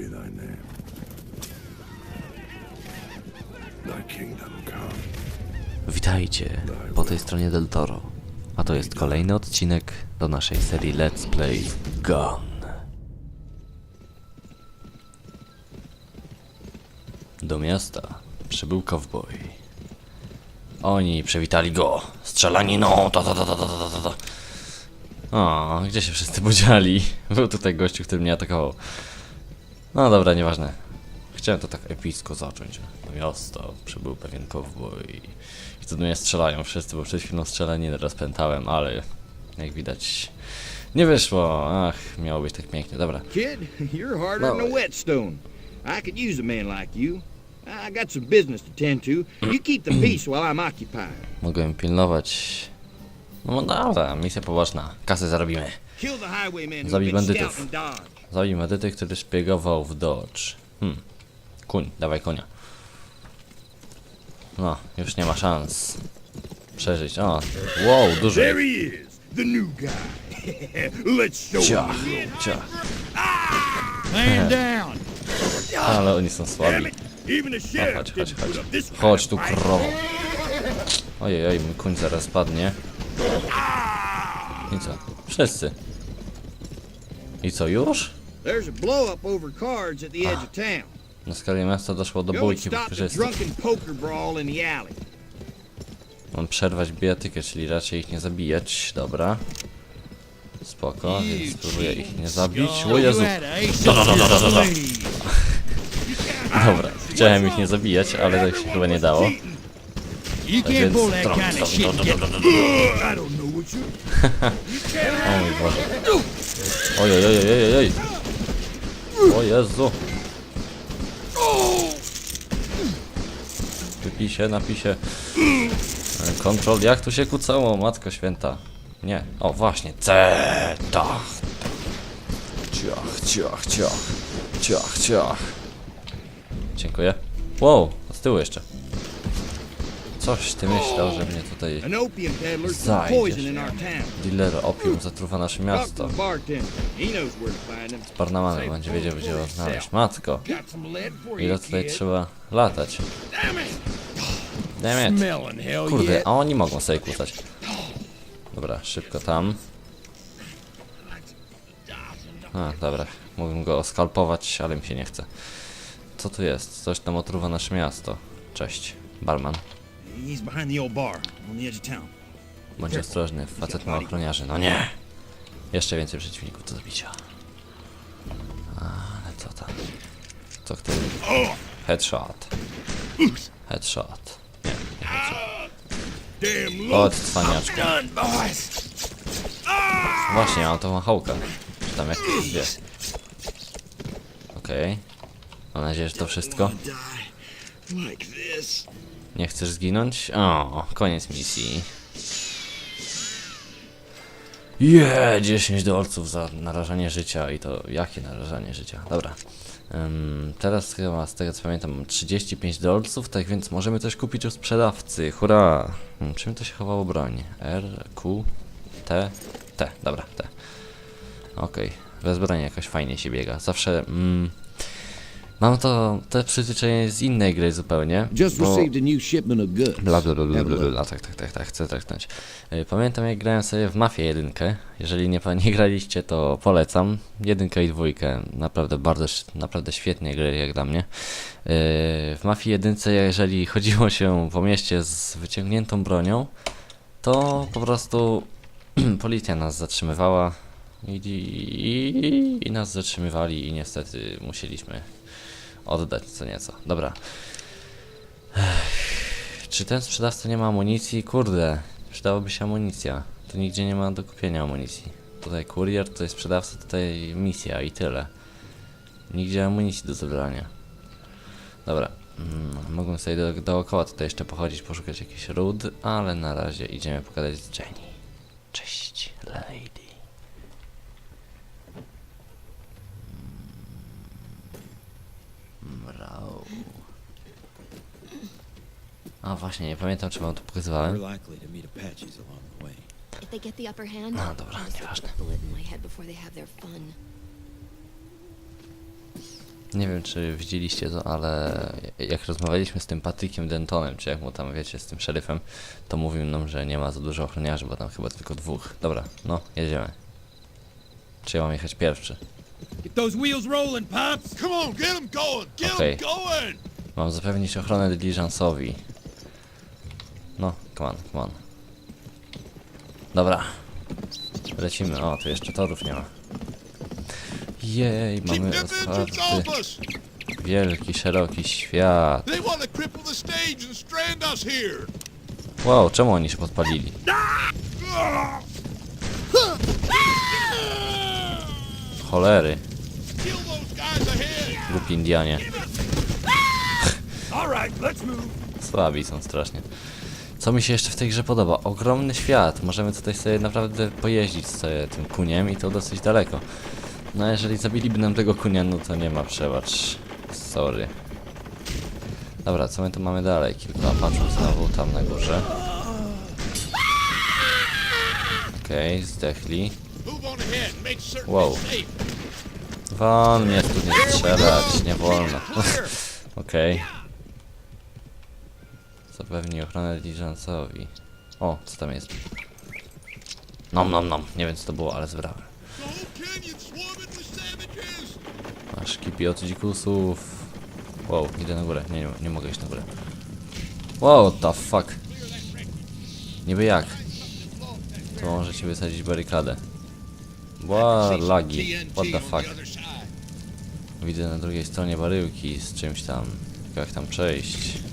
be thy name. Thy kingdom come. Witajcie po tej stronie Del Toro. A to jest kolejny odcinek do naszej serii Let's Play Gun. Do miasta przybył cowboy. Oni przywitali go strzelaniną. Ta, ta, ta, ta, ta, ta, ta. O, gdzie się wszyscy podzieli? Był tutaj gościu, który mnie atakował. No dobra, nieważne. Chciałem to tak epicko zacząć. Do miasta przybył pewien cowboy i tu do mnie strzelają wszyscy, bo przed chwilą strzelanie rozpętałem, ale jak widać nie wyszło. Ach, miało być tak pięknie. Dobra. Kid, you're harder than a whetstone. I could use a man like you. I got some business to tend to. You keep the peace while I'm occupied. Mogłem pilnować. No dobra, misja poboczna. Kasy zarobimy. Zabij bandytów. Zabij medyty, który szpiegował w Dodge. Hmm. Kuń, dawaj konia. No, już nie ma szans. Przeżyć. O, wow, duży. Ciach, ciach. Down. Ale oni są słabi. No, chodź, chodź, chodź. Chodź tu, krowo. Ojej, oj, mój kuń zaraz padnie. I co? Wszyscy. I co, już? There's a blow up over cards at the edge of town. Na skali miasta doszło do Go and bójki stop the drunken poker brawl in the alley. Mam przerwać bijatykę, czyli raczej ich nie zabijać. Dobra. Spoko, więc spróbuję ich nie zabić. O Jezu! Dobra, chciałem ich nie zabijać, ale tak się chyba nie dało. You Tak więc... can't pull that kind of shit. Kid. I don't know what you. O mój Boże. Oj, oj, oj, oj, oj, oj. O Jezu. Wypij się, napij się. E, Kontrol, jak tu się kucało, matko święta. Nie, o właśnie, Zeta. Ciach, ciach, ciach. Ciach, ciach. Dziękuję. Wow, z tyłu jeszcze. Coś ty myślał, że mnie tutaj town. dealer opium zatruwa nasze miasto. him. Barnamanem będzie wiedział, gdzie go znaleźć. Matko, ile tutaj trzeba latać? Damn it. Damn it. Smelling hell Kurde, a oni mogą sobie kłócać. Dobra, szybko tam. A, dobra, mógłbym go oskalpować, ale mi się nie chce. Co tu jest? Coś tam otruwa nasze miasto. Cześć, barman. He's behind the old bar on the edge of town. Bądź ostrożny, facet ma ochroniarzy. No nie! Jeszcze więcej przeciwników do zabicia. Ale co tam? Co kto? Headshot. Headshot. Nie, nie headshot. Cwaniaczku. done, boys. Właśnie, mam tą machałkę. Czy tam jak wie. Okej. Mam nadzieję, że to wszystko. Nie chcesz zginąć? O, koniec misji. Yeah, 10 dolców za narażanie życia i to jakie narażanie życia? Dobra. Ym, teraz chyba z tego co pamiętam mam 35 dolców, tak więc możemy coś kupić u sprzedawcy. Hurra! Ym, Czym to się chowało broń? R, Q, T, T, dobra, T. Okej, bez broni jakoś fajnie się biega. Zawsze mm, mam to te przyzwyczajenie z innej gry zupełnie. Just bo- received a new shipment of goods. Bla bla bla bla bla, bla. tak, tak, tak, tak, chcę traknąć. Y, Pamiętam jak grałem sobie w Mafię jedynkę. Jeżeli nie, nie graliście, to polecam. Jedynkę i dwójkę. Naprawdę bardzo, naprawdę świetnie gry jak dla mnie. Y, W Mafii jedynce, jeżeli chodziło się po mieście z wyciągniętą bronią, to po prostu policja nas zatrzymywała i, i, i nas zatrzymywali i niestety musieliśmy oddać co nieco. Dobra. Czy ten sprzedawca nie ma amunicji? Kurde, przydałaby się amunicja. Tu nigdzie nie ma do kupienia amunicji. Tutaj kurier, tutaj sprzedawca, tutaj misja i tyle. Nigdzie amunicji do zebrania. Dobra, mm, mogłem sobie do, dookoła tutaj jeszcze pochodzić, poszukać jakichś ród, ale na razie idziemy pogadać z Jenny. Cześć, lady. A właśnie, nie pamiętam czy wam to pokazywałem. If they get the upper hand, No, dobra, nieważne. a bullet in my head before they have their fun. Nie wiem, czy widzieliście to, ale jak rozmawialiśmy z tym Patrykiem Dentonem, czy jak mu tam wiecie, z tym szeryfem, to mówił nam, że nie ma za dużo ochroniarzy, bo tam chyba tylko dwóch. Dobra, no, jedziemy. Czy ja mam jechać pierwszy? Get those wheels rolling, Pops! Come on, get him going! Get Okay. going! Mam zapewnić ochronę diligence'owi. Come on, come on. Dobra. Lecimy. O, tu jeszcze torów nie ma. Jej, mamy otwarty, wielki, szeroki świat. Wow, czemu oni się podpalili? Cholery, głupi Indianie. Słabi są strasznie. Co mi się jeszcze w tej grze podoba? Ogromny świat. Możemy tutaj sobie naprawdę pojeździć sobie tym kuniem i to dosyć daleko. No jeżeli zabiliby nam tego kunia, no to nie ma przebacz. Sorry. Dobra, co my tu mamy dalej? Kilku apaczów znowu tam na górze. Okej, zdechli. Make certain Wow. Won mnie tu nie strzelać, nie wolno. Okej. Zapewni ochronę diligence'owi. O, co tam jest? Nom nom nom. Nie wiem co to było, ale savages! Masz kipi od dzikusów. Wow, idę na górę. Nie, nie, nie mogę iść na górę. Wow, the fuck. Niby jak? To możecie wysadzić barykadę. Ła, lagi. What the fuck. Widzę na drugiej stronie baryłki z czymś tam. Jak tam przejść?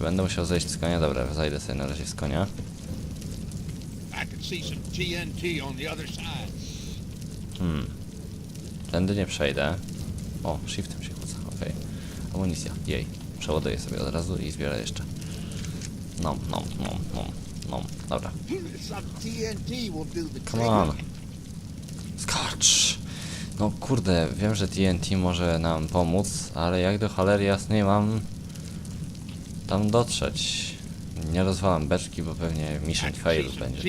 Czy będę musiał zejść z konia? Dobra, zajdę sobie na razie z konia. Hmm. Tędy nie przejdę. O, shiftem się chwyca, okej. Amunicja, jej. Przeładuję sobie od razu i zbiorę jeszcze. Nom, nom, nom, nom, nom. Dobra, come on. Skacz! No kurde, wiem, że TNT może nam pomóc, ale jak do cholery jasnej mam tam dotrzeć. Nie rozwalam beczki, bo pewnie mission fail będzie.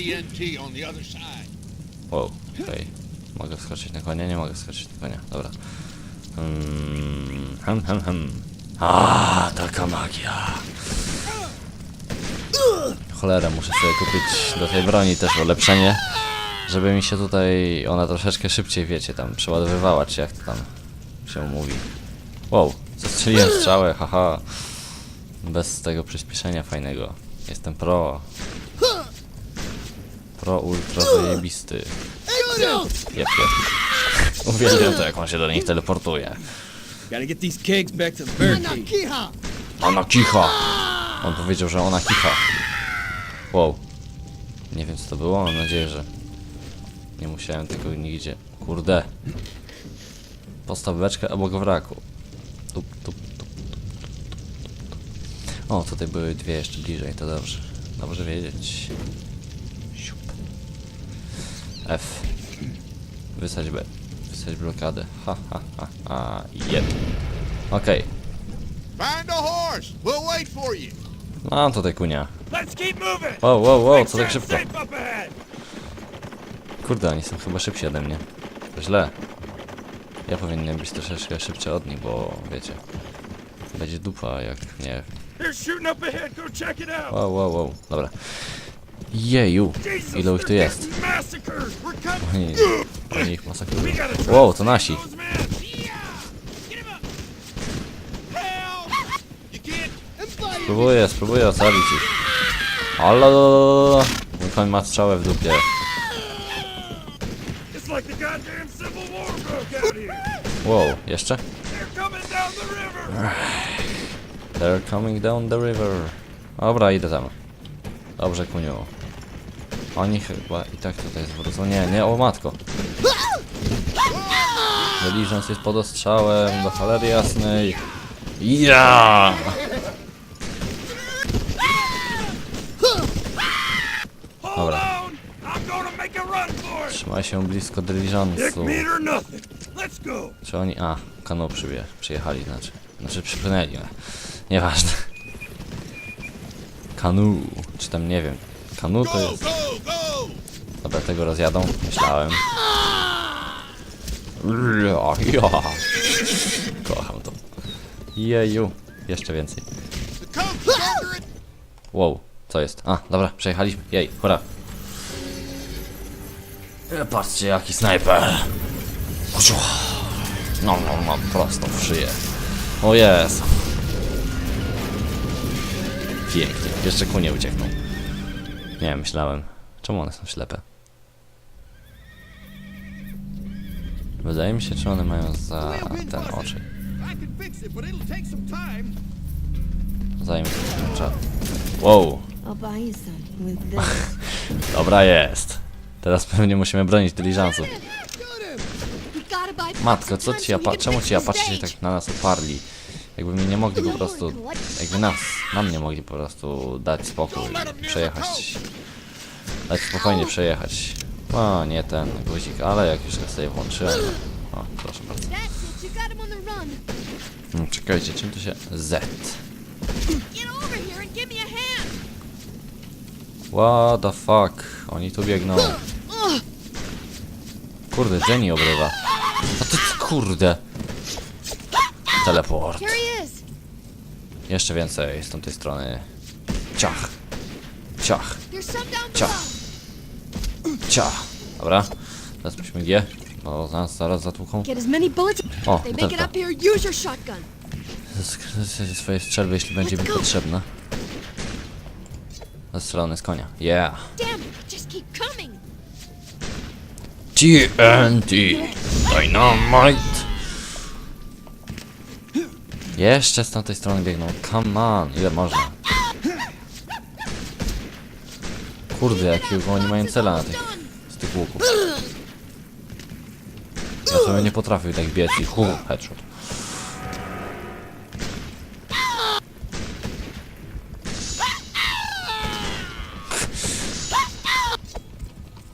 Wow, okej. Mogę wskoczyć na konia? Nie mogę wskoczyć na konia, dobra. Hmm, hem, hem, hem. A, taka magia. Cholera, muszę sobie kupić do tej broni też ulepszenie, żeby mi się tutaj ona troszeczkę szybciej, wiecie, tam przeładowywała, czy jak to tam się mówi. Wow, zastrzeliłem strzałę, haha. Bez tego przyspieszenia fajnego. Jestem pro. Pro ultra zajebisty. Jep, jep. Uwielbiam to, jak on się do nich teleportuje. Gotta get these kegs back to the barricade. Ona kicha! On powiedział, że ona kicha. Wow. Nie wiem co to było, mam nadzieję, że nie musiałem tego nigdzie. Kurde. Postaw beczkę obok wraku. Tup, tup, tup, tup, tup, tup. O, tutaj były dwie jeszcze bliżej, to dobrze. Dobrze wiedzieć. Siup. F. Wysadź B. Wysadź blokadę. Ha, ha, ha, ha. Jeb. Okej. Find a horse. We'll wait for you. Mam tutaj kunia. Wow, wow, wow, co tak szybko? Kurde, oni są chyba szybsi ode mnie. To źle. Ja powinienem być troszeczkę szybszy od nich, bo wiecie. Będzie dupa, jak nie. Wow, wow, wow. Dobra. Jeju, ile ich tu jest? Oni, ich masakrują. Wow, to nasi. Spróbuję, spróbuję ocalić ich. Halo! Mój koń ma strzałę w dupie. Wow, jeszcze? They're coming down the river. Dobra, idę tam. Dobrze, kuniu. Oni chyba i tak tutaj zwrócą. Nie, nie, o matko. Diligence jest pod ostrzałem, do cholery jasnej. Ja! Dobra. Trzymaj się blisko diligence'u. Czy oni... A, przybie, przyjechali, znaczy. Znaczy przypłynęli. Nieważne. Kanu, czy tam nie wiem. Kanu to jest... Dobra, tego rozjadą, myślałem. Ja. Kocham to. Jeju. Jeszcze więcej. Wow, co jest? A, dobra, przejechaliśmy. Jej, hurra. E, Patrzcie, jaki snajper. No, no, no, prosto w szyję. O jest. Pięknie. Jeszcze kunie uciekną. Nie, myślałem. Czemu one są ślepe? Wydaje mi się, czy one mają za ten oczy. Zajmie się tym czas. Wow. Dobra jest. Teraz pewnie musimy bronić dyliżansów. Matko, co ci czemu ci apaczy się tak na nas oparli? Jakby mi nie mogli po prostu, jakby nas, nam nie mogli po prostu dać spokój, przejechać. Dać spokojnie przejechać. O, nie ten guzik, ale jak już sobie włączyłem. O, proszę bardzo. Hmm, Czekajcie, czym to się... Z. What the fuck? Oni tu biegną. Kurde, Jenny obrywa. A ty kurde. Teleport. Jeszcze więcej z tamtej strony. Ciach. Ciach. Ciach. Ciach. Dobra. Teraz musimy G. Bo nas zaraz zatłuką. O, butelka. up here. Use your shotgun. Sk- swoje strzelby, jeśli będzie mi potrzebna. Zastrzelony z konia. Yeah. TNT. Dynamite. Jeszcze z tamtej strony biegną. Come on. Ile można? Kurde, jakiego oni mają cela na tych, z tych łuków. Ja sobie nie potrafię tak biec i hu, headshot.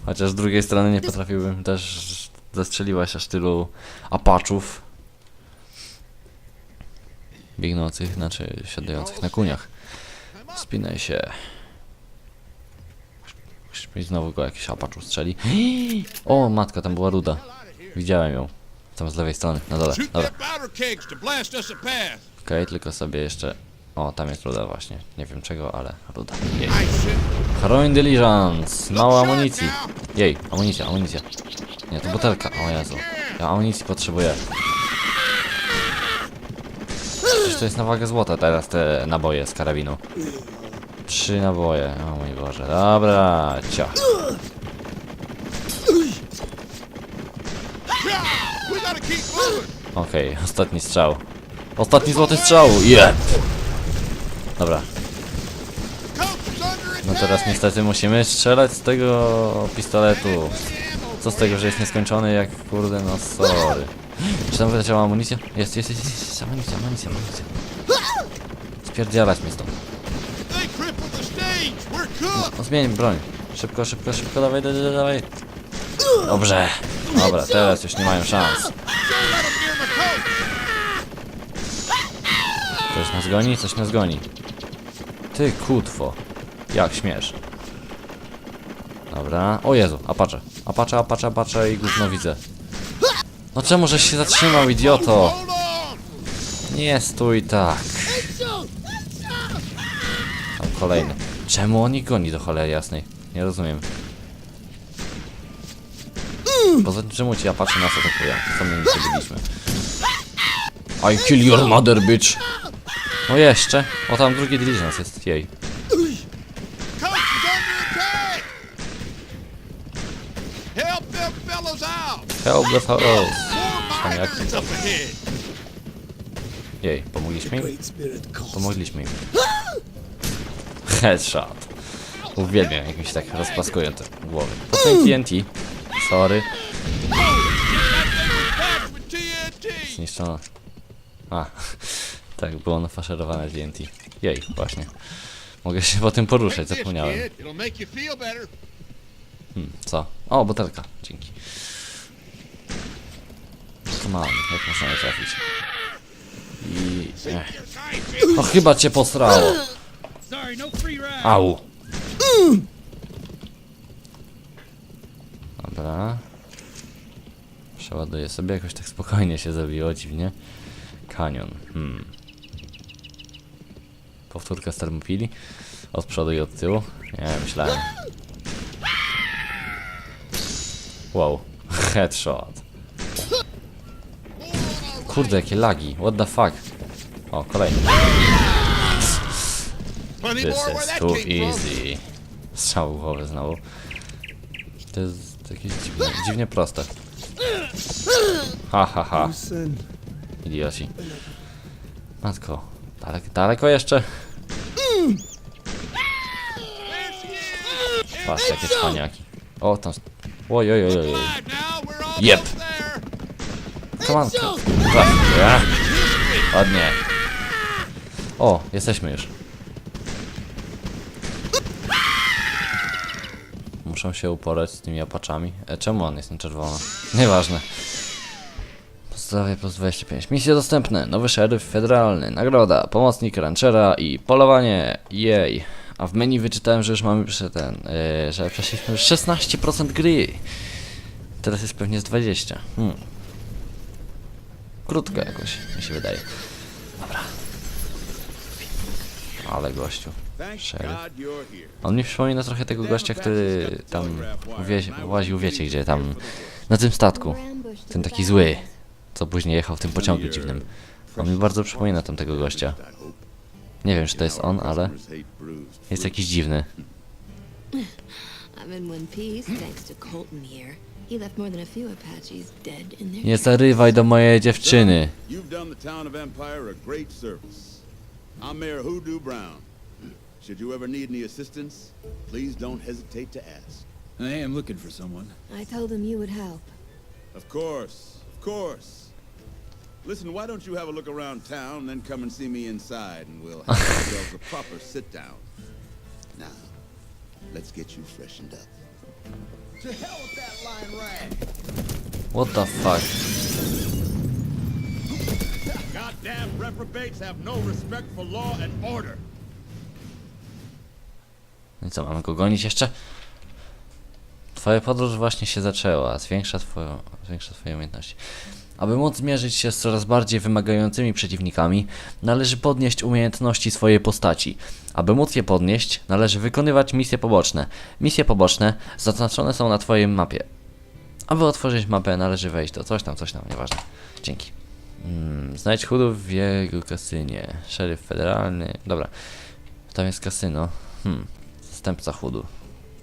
Chociaż z drugiej strony nie potrafiłbym też zastrzeliwać aż tylu apaczów biegnących, znaczy siadających na kuniach. Spinaj się. I znowu go jakiś apacz ustrzeli. O, matka, tam była ruda. Widziałem ją. Tam z lewej strony, na dole. Dobra. Okej, tylko sobie jeszcze... O, tam jest ruda właśnie. Nie wiem czego, ale ruda. Jej. Heroin Diligence! Mało amunicji. Jej, amunicja, amunicja. Nie, to butelka. O Jezu. Ja amunicji potrzebuję. To jest na wagę złota teraz te naboje z karabinu. Trzy naboje. O mój Boże. Dobra, moving. Okej, ostatni strzał. Ostatni złoty strzał! Jep! Dobra, no teraz niestety musimy strzelać z tego pistoletu. Co z tego, że jest nieskończony jak kurde, no sorry. Czy tam wyleciała amunicja? Jest, jest, jest, jest, jest amunicja, amunicja, amunicja. Spierdzielać mnie stąd. No, zmień broń. Szybko, szybko, szybko, dawaj, dawaj, dawaj. Dobrze. Dobra, teraz już nie mają szans. Coś nas goni, coś nas goni. Ty kutwo. Jak śmiesz. Dobra. O Jezu, apacze. Apacze, apacze, apacze i gówno widzę. No czemu żeś się zatrzymał, idioto? Nie stój tak. Tam kolejny. Czemu oni goni do cholery jasnej? Nie rozumiem. Poza tym czemu ci apacze nas atakują? Co my nie byliśmy? I kill your mother, bitch! No jeszcze. O tam drugi diligence jest, jej. Help the. More jak-. Jej, pomogliśmy im? Pomogliśmy im. Headshot. Uwielbiam jak mi się tak rozpaskują te głowy. Co im TNT? Sorry. Zniszczono. A, tak, było nafaszerowane TNT. Jej, właśnie. Mogę się po tym poruszać, zapomniałem. Hmm, co? O, butelka, dzięki. Mam? Jak można je trafić? I... Ech. No chyba cię posrało. Au. Dobra. Przeładuję sobie, jakoś tak spokojnie się zrobiło, dziwnie. Kanion, hmm. Powtórka z termopili. Od przodu i od tyłu. Nie, myślałem. Wow, headshot. Kurde, jakie lagi, what the fuck. O, kolejny. This is too easy. Strzał w głowę znowu. To jest jakieś dziwnie, dziwnie proste. Ha, ha, ha. Idioci. Matko, daleko, daleko jeszcze? Patrz, jakie cwaniaki. O, tam... Oj, oj, oj, oj. oj. Right now, we're all Yep. there. Come on, come Ja. Ładnie. O, jesteśmy już. Muszę się uporać z tymi opaczami. E, czemu on jest na czerwono? Nieważne. Pozdrowie plus 25. Misje dostępne. Nowy szeryf federalny. Nagroda. Pomocnik ranchera i polowanie. Jej. A w menu wyczytałem, że już mamy przy ten, yy, że przeszliśmy już 16% gry. Teraz jest pewnie z 20. Hmm. Krótko jakoś, mi się wydaje. Dobra. Ale gościu. Szeryf. On mi przypomina trochę tego gościa, który tam wie, łaził, wiecie gdzie, tam na tym statku. Ten taki zły, co później jechał w tym pociągu dziwnym. On mi bardzo przypomina tamtego gościa. Nie wiem, czy to jest on, ale jest jakiś dziwny. I'm in one piece thanks to Colton here. He left more than a few Apaches dead in their Nie zarywaj do mojej dziewczyny. You've done the town of Empire a great service. I'm Mayor Hoodoo Brown. Should you ever need any assistance, please don't hesitate to ask. I am looking for someone. I told him you would help. Of course, of course. Listen, why don't you have a look around town, then come and see me inside, and we'll have ourselves a proper sit down. Now, let's get you freshened up. What the fuck? Goddamn reprobates have no respect for law and order. No i co, mamy go gonić jeszcze? Twoja podróż właśnie się zaczęła, zwiększa, twoją, zwiększa twoje umiejętności. Aby móc zmierzyć się z coraz bardziej wymagającymi przeciwnikami, należy podnieść umiejętności swojej postaci. Aby móc je podnieść, należy wykonywać misje poboczne. Misje poboczne zaznaczone są na twojej mapie. Aby otworzyć mapę, należy wejść do coś tam, coś tam, nieważne. Dzięki. Mm, znajdź chudów w jego kasynie. Szeryf federalny. Dobra. Tam jest kasyno. Hmm. Zastępca chudu.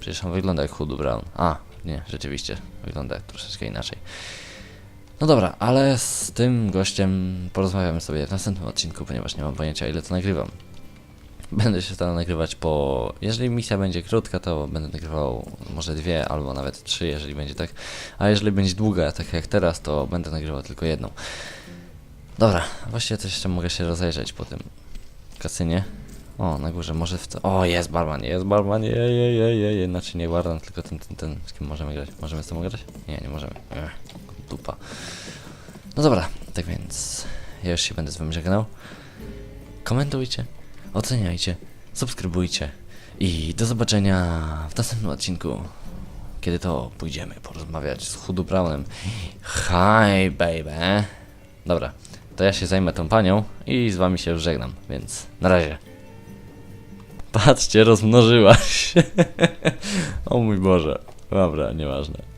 Przecież on wygląda jak chudu Brown. A, nie, rzeczywiście. Wygląda troszeczkę inaczej. No dobra, ale z tym gościem porozmawiamy sobie w następnym odcinku, ponieważ nie mam pojęcia ile to nagrywam. Będę się starał nagrywać po... Jeżeli misja będzie krótka, to będę nagrywał może dwie albo nawet trzy, jeżeli będzie tak. A jeżeli będzie długa, tak jak teraz, to będę nagrywał tylko jedną. Dobra, właściwie coś jeszcze mogę się rozejrzeć po tym kasynie. O, na górze może w co... O, jest barman, jest barman, jej, jej, jej, jej, znaczy nie barman, tylko ten, ten, ten, z kim możemy grać. Możemy z tym grać? Nie, nie możemy. Ech, dupa. No dobra, tak więc ja już się będę z wami żegnał. Komentujcie, oceniajcie, subskrybujcie i do zobaczenia w następnym odcinku, kiedy to pójdziemy porozmawiać z Hudu Brownem. Hi, baby. Dobra, to ja się zajmę tą panią i z wami się żegnam, więc na razie. Patrzcie, rozmnożyła się. o mój Boże. Dobra, nieważne.